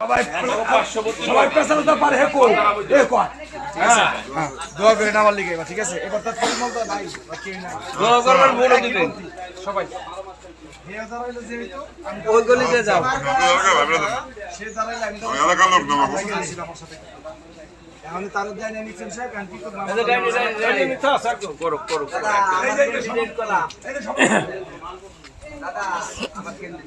সবাই সবাই পেছনে তো পারে হে কই? এ কয় হ্যাঁ। দোয়া করে নামার লিগে ঠিক আছে? এবার তো নাই বা নাই। দোয়া করবেন ভুলে দিবেন সবাই। ওই গলিতে যাও। সে দাঁড়াইলে আমি আমার। এখন তার দেয় না নিচ্ছেন সাহেব এখন কি করব? করো, করো, আছে, আমার নেই।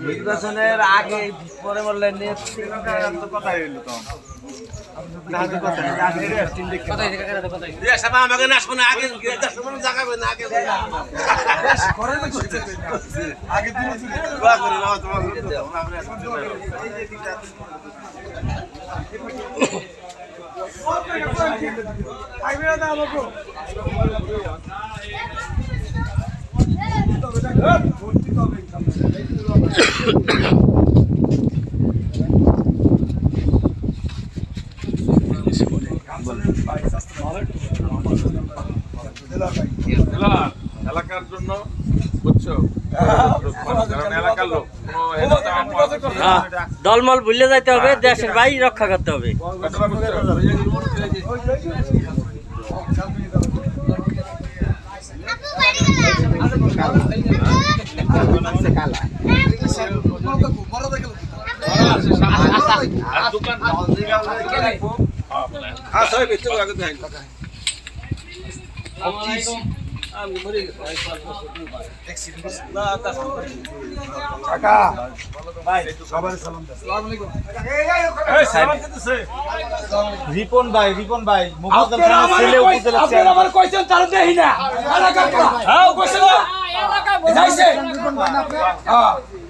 নির্বাচনের আগে পরে বললেন আমাকে না শোনা আগে জায়গা না আগে আগে দিনে দিনে। আইবে না আমাকে। এলা- দলমল ভুলে যাইতে হবে দেশের বাইরে রক্ষা করতে হবে। কথাটা রিপন ভাই রিপন ভাই ছেলে আপনারা আমার কইছেন তার দেই না। এলাকা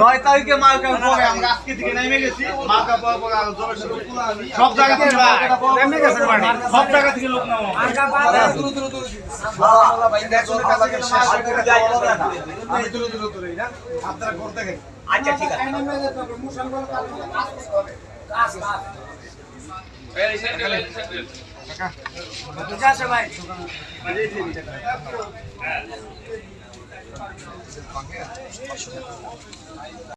নয় তারিখে মার্কা পরে আমরা আজকে থেকে নেমে গেছি। মার্কা পরে পরে আরও জোরে সব জায়গা থেকে নেমে গেছে মানে সব জায়গা থেকে লোক নামো ভাই আপনারা দেখেন। আচ্ছা ঠিক আছে। এই স্যান্ডেল, এই স্যান্ডেল।